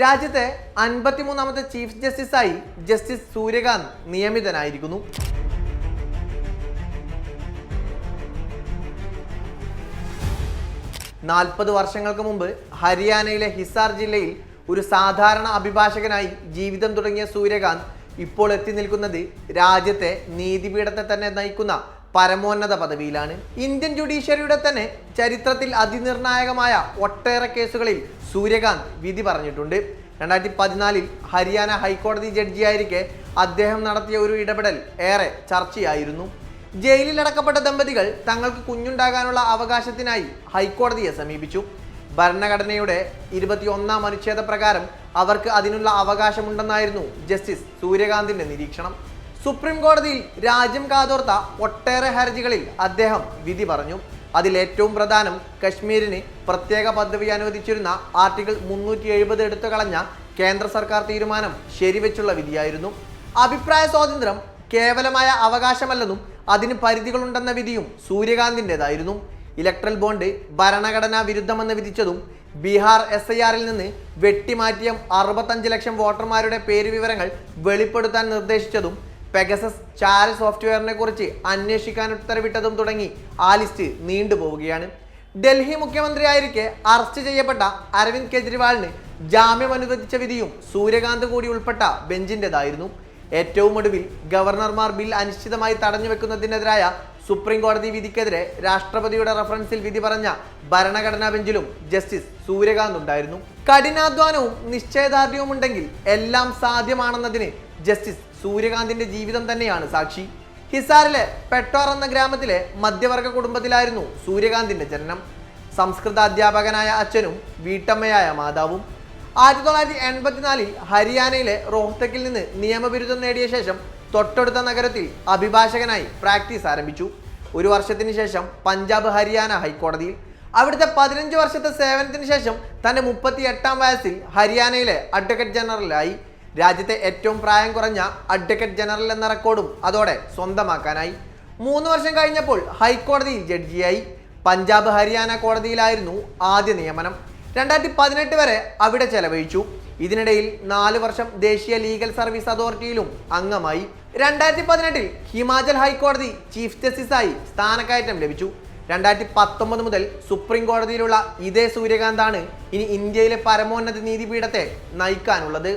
രാജ്യത്തെ അൻപത്തിമൂന്നാമത്തെ ചീഫ് ജസ്റ്റിസായി ജസ്റ്റിസ് സൂര്യകാന്ത് നിയമിതനായിരിക്കുന്നു. നാൽപ്പത് വർഷങ്ങൾക്ക് മുമ്പ് ഹരിയാനയിലെ ഹിസാർ ജില്ലയിൽ ഒരു സാധാരണ അഭിഭാഷകനായി ജീവിതം തുടങ്ങിയ സൂര്യകാന്ത് ഇപ്പോൾ എത്തി നിൽക്കുന്നത് രാജ്യത്തെ നീതിപീഠത്തെ തന്നെ നയിക്കുന്ന പരമോന്നത പദവിയിലാണ്. ഇന്ത്യൻ ജുഡീഷ്യറിയുടെ തന്നെ ചരിത്രത്തിൽ അതിനിർണായകമായ ഒട്ടേറെ കേസുകളിൽ സൂര്യകാന്ത് വിധി പറഞ്ഞിട്ടുണ്ട്. രണ്ടായിരത്തി പതിനാലിൽ ഹരിയാന ഹൈക്കോടതി ജഡ്ജിയായിരിക്കെ അദ്ദേഹം നടത്തിയ ഒരു ഇടപെടൽ ഏറെ ചർച്ചയായിരുന്നു. ജയിലിൽ അടക്കപ്പെട്ട ദമ്പതികൾ തങ്ങൾക്ക് കുഞ്ഞുണ്ടാകാനുള്ള അവകാശത്തിനായി ഹൈക്കോടതിയെ സമീപിച്ചു. ഭരണഘടനയുടെ ഇരുപത്തിയൊന്നാം അനുച്ഛേദ പ്രകാരം അവർക്ക് അതിനുള്ള അവകാശമുണ്ടെന്നായിരുന്നു ജസ്റ്റിസ് സൂര്യകാന്തിന്റെ നിരീക്ഷണം. സുപ്രീം കോടതിയിൽ രാജ്യം കാതോർത്ത ഒട്ടേറെ ഹർജികളിൽ അദ്ദേഹം വിധി പറഞ്ഞു. അതിൽ ഏറ്റവും പ്രധാനം കശ്മീരിന് പ്രത്യേക പദവി അനുവദിച്ചിരുന്ന ആർട്ടിക്കിൾ മുന്നൂറ്റി എഴുപത് എടുത്തു കളഞ്ഞ കേന്ദ്ര സർക്കാർ തീരുമാനം ശരിവെച്ചുള്ള വിധിയായിരുന്നു. അഭിപ്രായ സ്വാതന്ത്ര്യം കേവലമായ അവകാശമല്ലെന്നും അതിന് പരിധികളുണ്ടെന്ന വിധിയും സൂര്യകാന്തിന്റെതായിരുന്നു ഇലക്ട്രൽ ബോണ്ട് ഭരണഘടനാ വിരുദ്ധമെന്ന് വിധിച്ചതും ബീഹാർ എസ് ഐ ആറിൽ നിന്ന് വെട്ടിമാറ്റിയ അറുപത്തഞ്ച് ലക്ഷം വോട്ടർമാരുടെ പേര് വിവരങ്ങൾ വെളിപ്പെടുത്താൻ നിർദ്ദേശിച്ചതും പെഗസസ് ചാര സോഫ്റ്റ്വെയറിനെ കുറിച്ച് അന്വേഷിക്കാൻ ഉത്തരവിട്ടതും തുടങ്ങി ആ ലിസ്റ്റ് നീണ്ടുപോവുകയാണ് ഡൽഹി മുഖ്യമന്ത്രിയായിരിക്കെ അറസ്റ്റ് ചെയ്യപ്പെട്ട അരവിന്ദ് കെജ്രിവാളിന് ജാമ്യം അനുവദിച്ച വിധിയും സൂര്യകാന്ത് കൂടി ഉൾപ്പെട്ട ബെഞ്ചിന്റെതായിരുന്നു. ഏറ്റവും ഒടുവിൽ ഗവർണർമാർ ബിൽ അനിശ്ചിതമായി തടഞ്ഞു വെക്കുന്നതിനെതിരായ സുപ്രീം കോടതി വിധിക്കെതിരെ രാഷ്ട്രപതിയുടെ റഫറൻസിൽ വിധി പറഞ്ഞ ഭരണഘടനാ ബെഞ്ചിലും ജസ്റ്റിസ് സൂര്യകാന്ത് ഉണ്ടായിരുന്നു. കഠിനാധ്വാനവും നിശ്ചയദാർഢ്യവും ഉണ്ടെങ്കിൽ എല്ലാം സാധ്യമാണെന്നതിന് ജസ്റ്റിസ് സൂര്യകാന്തിന്റെ ജീവിതം തന്നെയാണ് സാക്ഷി. ഹിസാറിലെ പെട്ടോർ എന്ന ഗ്രാമത്തിലെ മധ്യവർഗ കുടുംബത്തിലായിരുന്നു സൂര്യകാന്തിന്റെ ജനനം. സംസ്കൃത അധ്യാപകനായ അച്ഛനും വീട്ടമ്മയായ മാതാവും. ആയിരത്തി തൊള്ളായിരത്തി എൺപത്തിനാലിൽ ഹരിയാനയിലെ റോഹ്തക്കിൽ നിന്ന് നിയമബിരുദം നേടിയ ശേഷം തൊട്ടടുത്ത നഗരത്തിൽ അഭിഭാഷകനായി പ്രാക്ടീസ് ആരംഭിച്ചു. ഒരു വർഷത്തിന് ശേഷം പഞ്ചാബ് ഹരിയാന ഹൈക്കോടതിയിൽ. അവിടുത്തെ പതിനഞ്ച് വർഷത്തെ സേവനത്തിന് ശേഷം തന്റെ മുപ്പത്തി എട്ടാം വയസ്സിൽ ഹരിയാനയിലെ അഡ്വക്കേറ്റ് ജനറലായി. രാജ്യത്തെ ഏറ്റവും പ്രായം കുറഞ്ഞ അഡ്വക്കേറ്റ് ജനറൽ എന്ന റെക്കോർഡും അതോടെ സ്വന്തമാക്കാനായി. മൂന്ന് വർഷം കഴിഞ്ഞപ്പോൾ ഹൈക്കോടതിയിൽ ജഡ്ജിയായി. പഞ്ചാബ് ഹരിയാന കോടതിയിലായിരുന്നു ആദ്യ നിയമനം. രണ്ടായിരത്തി പതിനെട്ട് വരെ അവിടെ ചെലവഴിച്ചു. ഇതിനിടയിൽ നാല് വർഷം ദേശീയ ലീഗൽ സർവീസ് അതോറിറ്റിയിലും അംഗമായി. രണ്ടായിരത്തി പതിനെട്ടിൽ ഹിമാചൽ ഹൈക്കോടതി ചീഫ് ജസ്റ്റിസായി സ്ഥാനക്കയറ്റം ലഭിച്ചു. രണ്ടായിരത്തി പത്തൊമ്പത് മുതൽ സുപ്രീം കോടതിയിലുള്ള ഇതേ സൂര്യകാന്താണ് ഇനി ഇന്ത്യയിലെ പരമോന്നത നീതിപീഠത്തെ നയിക്കാനുള്ളത്.